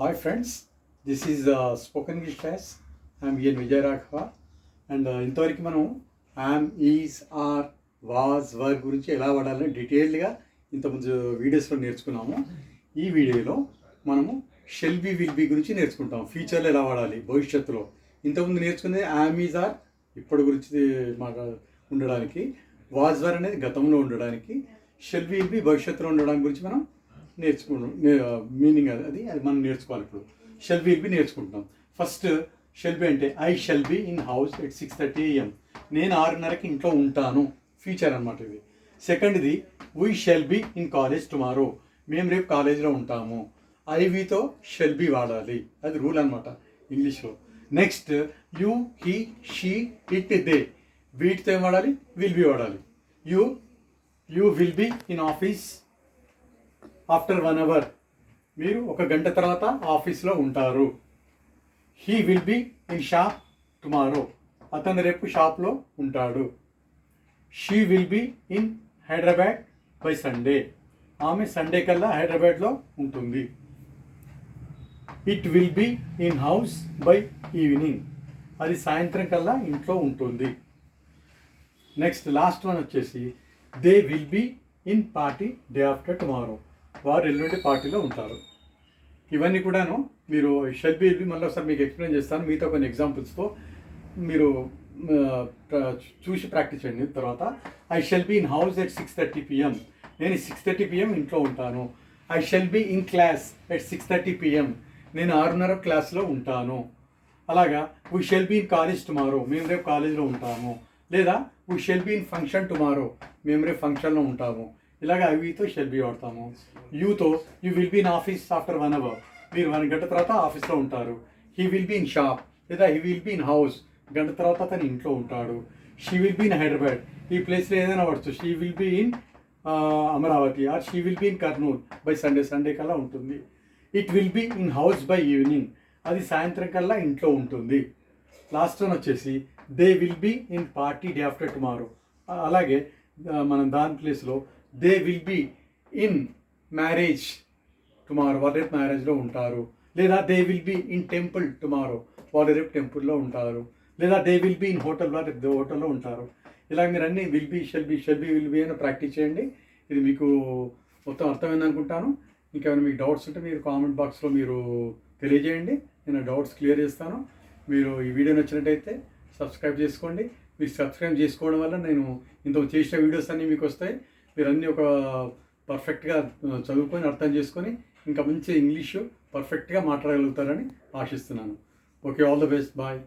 Hi friends this is spoken English class I'm I'm Vijaya Raghava and ఇంతవరకు మనం am is are was were గురించి ఎలా వాడాలని డీటెయిల్డ్గా ఇంతకుముందు వీడియోస్లో నేర్చుకున్నాము. ఈ వీడియోలో మనము షెల్ బి విల్ బి గురించి నేర్చుకుంటాం. ఫ్యూచర్లో ఎలా వాడాలి? భవిష్యత్తులో. ఇంతకుముందు నేర్చుకునేది యామ్ ఈజ్ ఆర్ ఇప్పటి గురించి మాకు ఉండడానికి. వాజ్ వర్ అనేది గతంలో ఉండడానికి. షెల్ బి విల్ బి భవిష్యత్తులో ఉండడానికి గురించి మనం నేర్చుకున్నాం మీనింగ్ అది అది అది మనం నేర్చుకోవాలి ఇప్పుడు. షెల్ బి బి నేర్చుకుంటున్నాం. ఫస్ట్ షెల్ బి అంటే I shall be in house at six thirty AM నేను ఆరున్నరకి ఇంట్లో ఉంటాను. ఫ్యూచర్ అనమాట ఇది. సెకండ్ది we shall be in college tomorrow మేము రేపు కాలేజ్లో ఉంటాము. ఐవితో షెల్ బి వాడాలి. అది రూల్ అనమాట ఇంగ్లీష్లో. Next you he she it they వీటితో ఏం వాడాలి? విల్ బి వాడాలి. You you will be in office after one hour మీరు ఒక గంట తర్వాత ఆఫీస్లో ఉంటారు. He will be in shop tomorrow. అతను రేపు షాప్లో ఉంటాడు. She will be in Hyderabad by Sunday. ఆమె సండే కల్లా హైదరాబాద్లో ఉంటుంది. It will be in house by evening. అది సాయంత్రం కల్లా ఇంట్లో ఉంటుంది. నెక్స్ట్ లాస్ట్ వన్ వచ్చేసి they will be in party day after tomorrow. వారు ఎల్లుండి పార్టీలో ఉంటారు. ఇవన్నీ కూడాను మీరు షెల్బి మళ్ళీ ఒకసారి మీకు ఎక్స్ప్లెయిన్ చేస్తాను. మీతో కొన్ని ఎగ్జాంపుల్స్తో మీరు చూసి ప్రాక్టీస్ చేయండి తర్వాత. I shall be in house at six thirty PM నేను సిక్స్ థర్టీ పిఎం ఇంట్లో ఉంటాను. I shall be in class at six thirty PM నేను ఆరున్నర క్లాస్లో ఉంటాను. అలాగా we shall be in college tomorrow మేము రేపు కాలేజ్లో ఉంటాము. లేదా we shall be in function tomorrow మేము రేపు ఫంక్షన్లో ఉంటాము. ఇలాగ అవితో షెల్ బి వాడతాము. యూతో you will be in office after one hour. మీరు వన్ గంట తర్వాత ఆఫీస్లో ఉంటారు. He will be in shop లేదా he will be in house. గంట తర్వాత అతను ఇంట్లో ఉంటాడు. She will be in Hyderabad. ఈ ప్లేస్లో ఏదైనా పడచ్చు she will be in Amaravati or she will be in Kurnool by Sunday Sunday కల్లా ఉంటుంది. It will be in house by evening. అది సాయంత్రం కల్లా ఇంట్లో ఉంటుంది. లాస్ట్ వన్ వచ్చేసి they will be in party day after tomorrow. అలాగే మనం దాని ప్లేస్లో they will be in marriage tomorrow వాళ్ళ రేపు మ్యారేజ్లో ఉంటారు? లేదా they will be in temple tomorrow వాళ్ళు రేపు టెంపుల్లో ఉంటారు? లేదా they will be in hotel వాళ్ళు రేపు హోటల్లో ఉంటారు? ఇలా మీరు అన్ని will be shall be shall be will be అని ప్రాక్టీస్ చేయండి. ఇది మీకు మొత్తం అర్థమైంది అనుకుంటాను. ఇంకేమైనా మీకు డౌట్స్ ఉంటే మీరు కామెంట్ బాక్స్లో మీరు తెలియజేయండి. నేను డౌట్స్ క్లియర్ చేస్తాను. మీరు ఈ వీడియో నచ్చినట్టయితే సబ్స్క్రైబ్ చేసుకోండి. మీరు సబ్స్క్రైబ్ చేసుకోవడం వల్ల నేను ఇంత చేసిన వీడియోస్ అన్నీ మీకు వస్తాయి. మీరు అన్నీ ఒక పర్ఫెక్ట్గా చదువుకొని అర్థం చేసుకొని ఇంకా మంచి ఇంగ్లీషు పర్ఫెక్ట్గా మాట్లాడగలుగుతారని ఆశిస్తున్నాను. Okay all the best bye